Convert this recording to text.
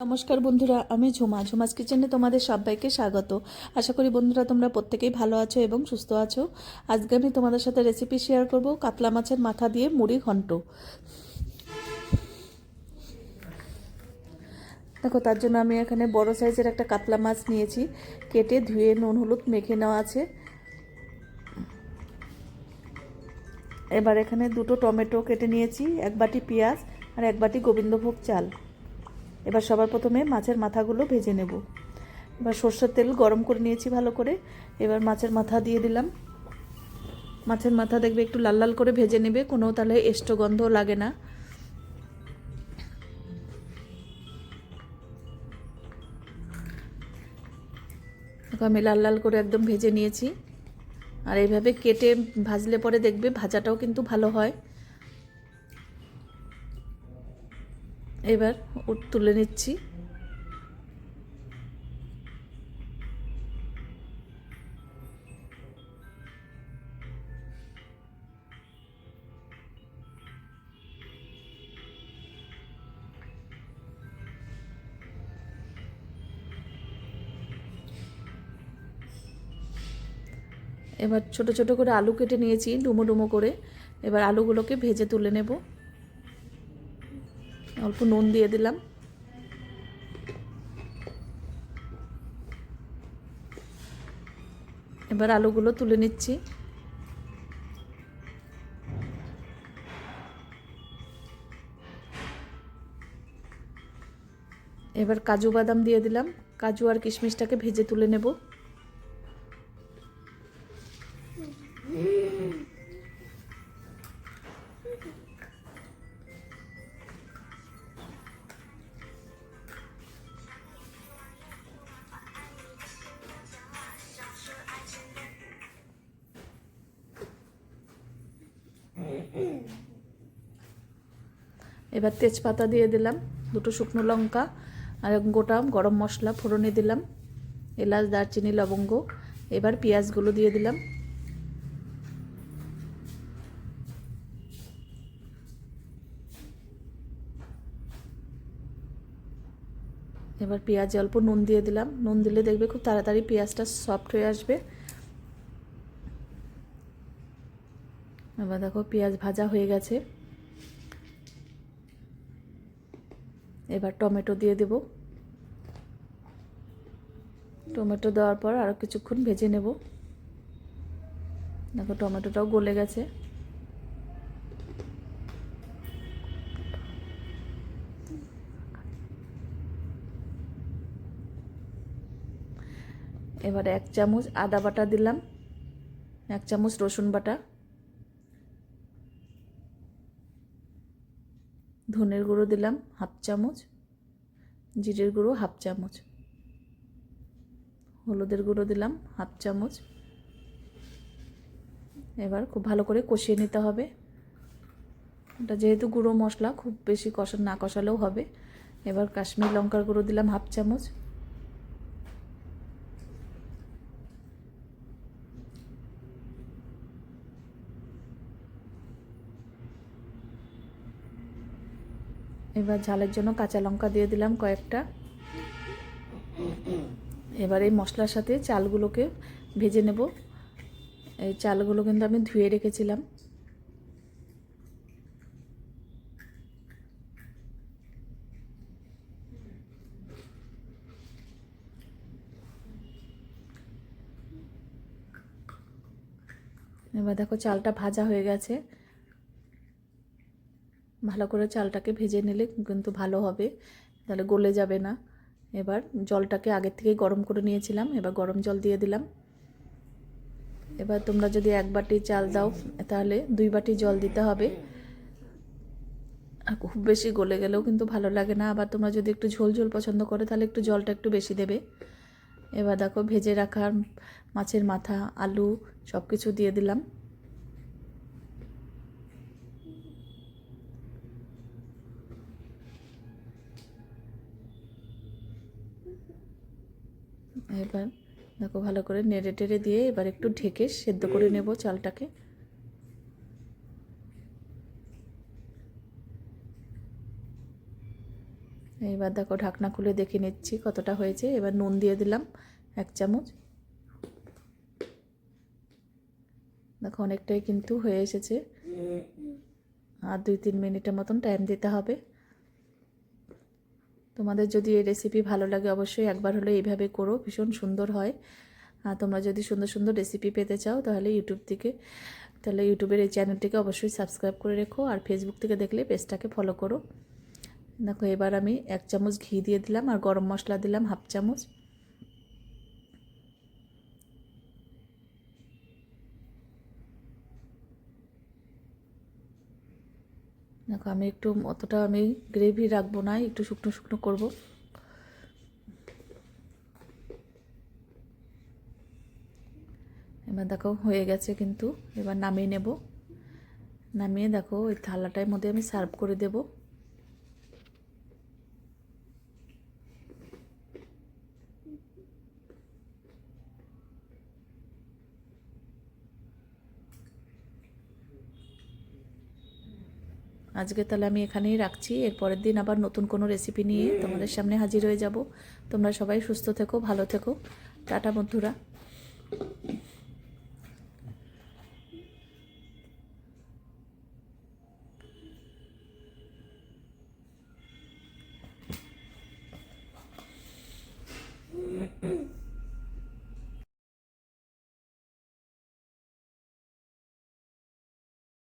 নমস্কার বন্ধুরা, আমি ঝুমা। ঝুমাস কিচেনে তোমাদের সবাইকে স্বাগত। আশা করি বন্ধুরা তোমরা প্রত্যেকেই ভালো আছো এবং সুস্থ আছো। আজকে আমি তোমাদের সাথে রেসিপি শেয়ার করব কাতলা মাছের মাথা দিয়ে মুড়ি ঘন্ট। দেখো, তার জন্য আমি এখানে বড় সাইজের একটা কাতলা মাছ নিয়েছি। কেটে ধুয়ে নুন, হলুদ মেখে নেওয়া আছে। এবার এখানে দুটো টমেটো কেটে নিয়েছি, এক বাটি পেঁয়াজ আর এক বাটি গোবিন্দভোগ চাল। এবার সবার প্রথমে মাছের মাথাগুলো ভেজে নেব। এবার সর্ষের তেল গরম করে নিয়েছি ভালো করে। এবার মাছের মাথা দিয়ে দিলাম। মাছের মাথা দেখবে একটু লাল লাল করে ভেজে নেবে, কোনো তাহলে এষ্ট গন্ধ লাগে না। আমি লাল লাল করে একদম ভেজে নিয়েছি। আর এইভাবে কেটে ভাজলে পরে দেখবে ভাজাটাও কিন্তু ভালো হয়। এবার তুলে নিচ্ছি। এবার ছোট ছোট করে আলু কেটে নিয়েছি, ডুমো ডুমো করে। এবার আলুগুলোকে ভেজে তুলে নেব। অল্প নুন দিয়ে দিলাম। এবার আলুগুলো তুলে নিচ্ছি। এবার কাজু বাদাম দিয়ে দিলাম। কাজু আর কিশমিশটাকে ভেজে তুলে নেব। এবার তেজপাতা দিয়ে দিলাম, দুটো শুকনো লঙ্কা আর গোটা গরম মশলা ফোড়নে দিলাম, এলাচ, দারচিনি, লবঙ্গ, এবার পেঁয়াজগুলো দিয়ে দিলাম। এবার পেঁয়াজে অল্প নুন দিয়ে দিলাম, নুন দিলে দেখবে খুব তাড়াতাড়ি পেঁয়াজটা সফট হয়ে আসবে। এবার দেখো পেঁয়াজ ভাজা হয়ে গেছে। এবার টমেটো দিয়ে দেব। টমেটো দেওয়ার পর আরও কিছুক্ষণ ভেজে নেব। দেখো টমেটোটাও গলে গেছে। এবার এক চামচ আদা বাটা দিলাম। এক চামচ রসুন বাটা। ধনের গুঁড়ো দিলাম হাফ চামচ, জিরের গুঁড়ো হাফ চামচ, হলুদের গুঁড়ো দিলাম হাফ চামচ। এবার খুব ভালো করে কষিয়ে নিতে হবে। এটা যেহেতু গুঁড়ো মশলা, খুব বেশি কষা, না কষালেও হবে। এবার কাশ্মীর লঙ্কার গুঁড়ো দিলাম হাফ চামচ। এবার ঝালের জন্য কাঁচা লঙ্কা দিয়ে দিলাম কয়েকটা। এবার এই মশলার সাথে চালগুলোকে ভেজে নেব। এই চালগুলো কিন্তু আমি ধুয়ে রেখেছিলাম। এবার দেখো চালটা ভাজা হয়ে গেছে। ভালো করে চালটাকে ভেজে নিলে কিন্তু ভালো হবে। তাহলে গলে যাবে না। এবার জলটাকে আগের থেকে গরম করে নিয়েছিলাম, এবার গরম জল দিয়ে দিলাম। এবার তোমরা যদি এক বাটি চাল দাও, তাহলে দুই বাটি জল দিতে হবে। আর খুব বেশি গলে গেলেও কিন্তু ভালো লাগে না। আবার তোমরা যদি একটু ঝোল ঝোল পছন্দ করো, তাহলে একটু জলটা একটু বেশি দেবে। এবার দেখো ভেজে রাখার মাছের মাথা, আলু সব কিছু দিয়ে দিলাম। এবার দেখো ভালো করে নেড়ে টেড়ে দিয়ে এবার একটু ঢেকে সেদ্ধ করে নেব চালটাকে। এবার দেখো ঢাকনা খুলে দেখে নিচ্ছি কতটা হয়েছে। এবার নুন দিয়ে দিলাম এক চামচ। দেখো অনেকটাই কিন্তু হয়ে এসেছে। আর দুই তিন মিনিটের মতন টাইম দিতে হবে। তোমাদের যদি এই রেসিপি ভালো লাগে, অবশ্যই একবার হলে এইভাবে করো, ভীষণ সুন্দর হয়। আর তোমরা যদি সুন্দর সুন্দর রেসিপি পেতে চাও, তাহলে ইউটিউব থেকে, তাহলে ইউটিউবের এই চ্যানেলটিকে অবশ্যই সাবস্ক্রাইব করে রেখো আর ফেসবুক থেকে দেখলে পেজটাকে ফলো করো। দেখো, এবার আমি এক চামচ ঘি দিয়ে দিলাম আর গরম মশলা দিলাম, হাফ চামচ। দেখো আমি একটু অতটা আমি গ্রেভি রাখব না, একটু শুকনো শুকনো করব। এবার দেখো হয়ে গেছে কিন্তু, এবার নামিয়ে নেব। নামিয়ে দেখো ওই থালাটার মধ্যে আমি সার্ভ করে দেব। আজকে তাহলে আমি এখানেই রাখছি। এরপরের দিন আবার নতুন কোনো রেসিপি নিয়ে তোমাদের সামনে হাজির হয়ে যাব। তোমরা সবাই সুস্থ থেকো, ভালো থেকো। টাটা বন্ধুরা।